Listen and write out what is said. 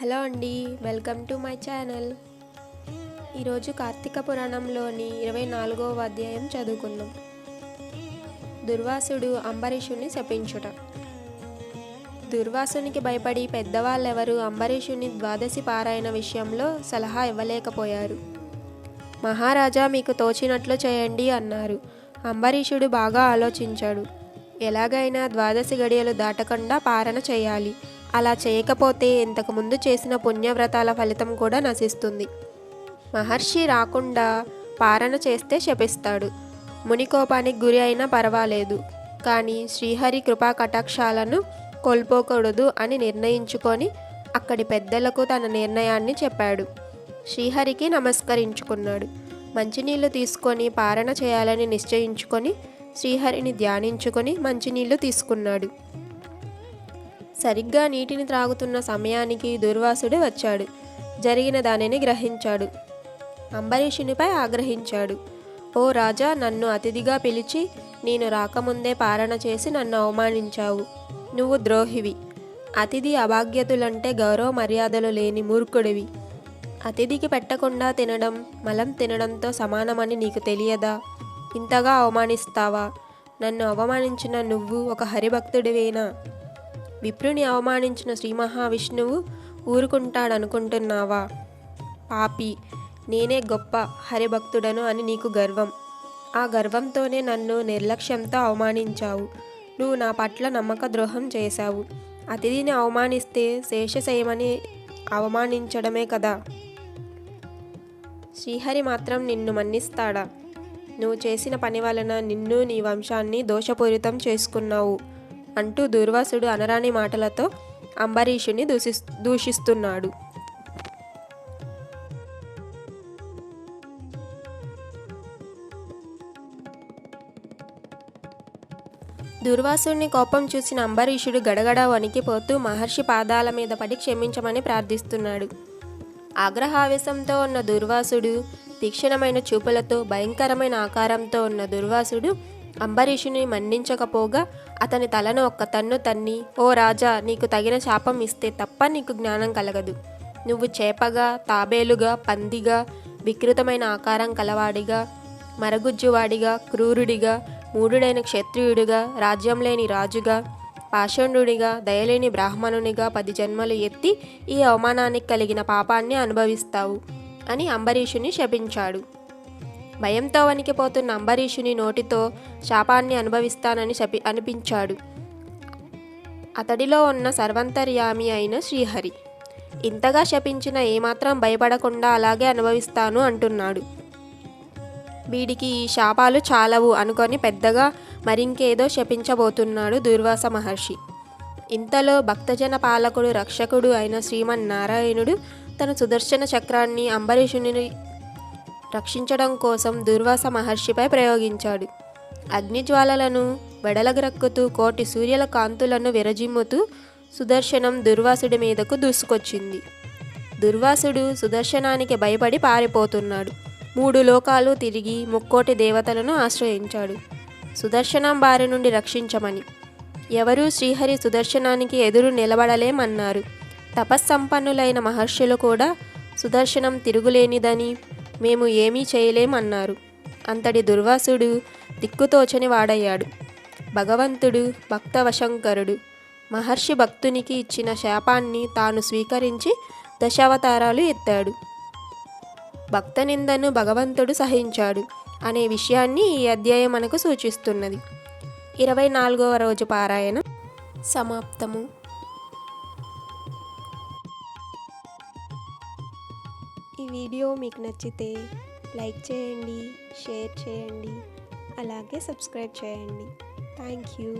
Hello అండి welcome to my channel. ఈరోజు కార్తీక పురాణంలోని ఇరవై నాలుగవ అధ్యాయం చదువుకుందాం. దుర్వాసుడు అంబరీషుని శపించుట. దుర్వాసునికి భయపడి పెద్దవాళ్ళెవరూ అంబరీషుని ద్వాదశి పారాయణ విషయంలో సలహా ఇవ్వలేకపోయారు. మహారాజా మీకు తోచినట్లు చేయండి అన్నారు. అంబరీషుడు బాగా ఆలోచించాడు. ఎలాగైనా ద్వాదశి గడియలు దాటకుండా పారణ చేయాలి. అలా చేయకపోతే ఇంతకుముందు చేసిన పుణ్యవ్రతాల ఫలితం కూడా నశిస్తుంది. మహర్షి రాకుండా పారణ చేస్తే శపిస్తాడు. మునికోపానికి గురి అయినా పర్వాలేదు. కానీ శ్రీహరి కృపా కటాక్షాలను కోల్పోకూడదు అని నిర్ణయించుకొని అక్కడి పెద్దలకు తన నిర్ణయాన్ని చెప్పాడు. శ్రీహరికి నమస్కరించుకున్నాడు. మంచినీళ్ళు తీసుకొని పారణ చేయాలని నిశ్చయించుకొని శ్రీహరిని ధ్యానించుకొని మంచినీళ్ళు తీసుకున్నాడు. సరిగ్గా నీటిని త్రాగుతున్న సమయానికి దుర్వాసుడు వచ్చాడు. జరిగిన దానిని గ్రహించాడు. అంబరీషునిపై ఆగ్రహించాడు. ఓ రాజా నన్ను అతిథిగా పిలిచి నేను రాకముందే పారణ చేసి నన్ను అవమానించావు. నువ్వు ద్రోహివి. అతిథి అభాగ్యతులంటే గౌరవ మర్యాదలు లేని మూర్ఖుడివి. అతిథికి పెట్టకుండా తినడం మలం తినడంతో సమానమని నీకు తెలియదా? ఇంతగా అవమానిస్తావా? నన్ను అవమానించిన నువ్వు ఒక హరిభక్తుడివేనా? విప్రుని అవమానించిన శ్రీ మహావిష్ణువు ఊరుకుంటాడనుకుంటున్నావా? పాపి నేనే గొప్ప హరిభక్తుడను అని నీకు గర్వం. ఆ గర్వంతోనే నన్ను నిర్లక్ష్యంతో అవమానించావు. నువ్వు నా పట్ల నమ్మక ద్రోహం చేశావు. అతిథిని అవమానిస్తే శేషశయమని అవమానించడమే కదా. శ్రీహరి మాత్రం నిన్ను మన్నిస్తాడా? నువ్వు చేసిన పని వలన నిన్ను నీ వంశాన్ని దోషపూరితం చేసుకున్నావు. అంటూ దుర్వాసుడు అనరాని మాటలతో అంబరీషుని దూషి దూషిస్తున్నాడు. దుర్వాసుని కోపం చూసిన అంబరీషుడు గడగడ వణికిపోతూ మహర్షి పాదాల మీద పడి క్షమించమని ప్రార్థిస్తున్నాడు. ఆగ్రహావేశంతో ఉన్న దుర్వాసుడు తీక్షణమైన చూపులతో భయంకరమైన ఆకారంతో ఉన్న దుర్వాసుడు అంబరీషుని మన్నించకపోగా అతని తలను ఒక్క తన్ను తన్ని ఓ రాజా నీకు తగిన శాపం ఇస్తే తప్ప నీకు జ్ఞానం కలగదు. నువ్వు చేపగా తాబేలుగా పందిగా వికృతమైన ఆకారం కలవాడిగా మరగుజ్జువాడిగా క్రూరుడిగా మూఢుడైన క్షత్రియుడిగా రాజ్యం లేని రాజుగా పాషండుడిగా దయలేని బ్రాహ్మణునిగా పది జన్మలు ఎత్తి ఈ అవమానానికి కలిగిన పాపాన్ని అనుభవిస్తావు అని అంబరీషుని శపించాడు. భయంతో వణికిపోతున్న అంబరీషుని నోటితో శాపాన్ని అనుభవిస్తానని శపి అనిపించాడు. అతడిలో ఉన్న సర్వంతర్యామి అయిన శ్రీహరి. ఇంతగా శపించిన ఏమాత్రం భయపడకుండా అలాగే అనుభవిస్తాను అంటున్నాడు. వీడికి ఈ శాపాలు చాలవు అనుకొని పెద్దగా మరింకేదో శపించబోతున్నాడు దుర్వాస మహర్షి. ఇంతలో భక్తజన పాలకుడు రక్షకుడు అయిన శ్రీమన్నారాయణుడు తన సుదర్శన చక్రాన్ని అంబరీషుని రక్షించడం కోసం దుర్వాస మహర్షిపై ప్రయోగించాడు. అగ్నిజ్వాలలను వెడలగ్రక్కుతూ కోటి సూర్యుల కాంతులను విరజిమ్ముతూ సుదర్శనం దుర్వాసుడి మీదకు దూసుకొచ్చింది. దుర్వాసుడు సుదర్శనానికి భయపడి పారిపోతున్నాడు. మూడు లోకాలు తిరిగి ముక్కోటి దేవతలను ఆశ్రయించాడు. సుదర్శనం బారి నుండి రక్షించమని. ఎవరూ శ్రీహరి సుదర్శనానికి ఎదురు నిలబడలేమన్నారు. తపస్సంపన్నులైన మహర్షులు కూడా సుదర్శనం తిరుగులేనిదని మేము ఏమీ చేయలేమన్నారు. అంతటి దుర్వాసుడు దిక్కుతోచని వాడయ్యాడు. భగవంతుడు భక్తవశంకరుడు మహర్షి భక్తునికి ఇచ్చిన శాపాన్ని తాను స్వీకరించి దశావతారాలు ఎత్తాడు. భక్తనిందను భగవంతుడు సహించాడు అనే విషయాన్ని ఈ అధ్యాయం మనకు సూచిస్తున్నది. ఇరవై నాలుగవ రోజు పారాయణ సమాప్తము. ఈ వీడియో మీకు నచ్చితే లైక్ చేయండి షేర్ చేయండి అలాగే సబ్స్క్రైబ్ చేయండి. Thank you.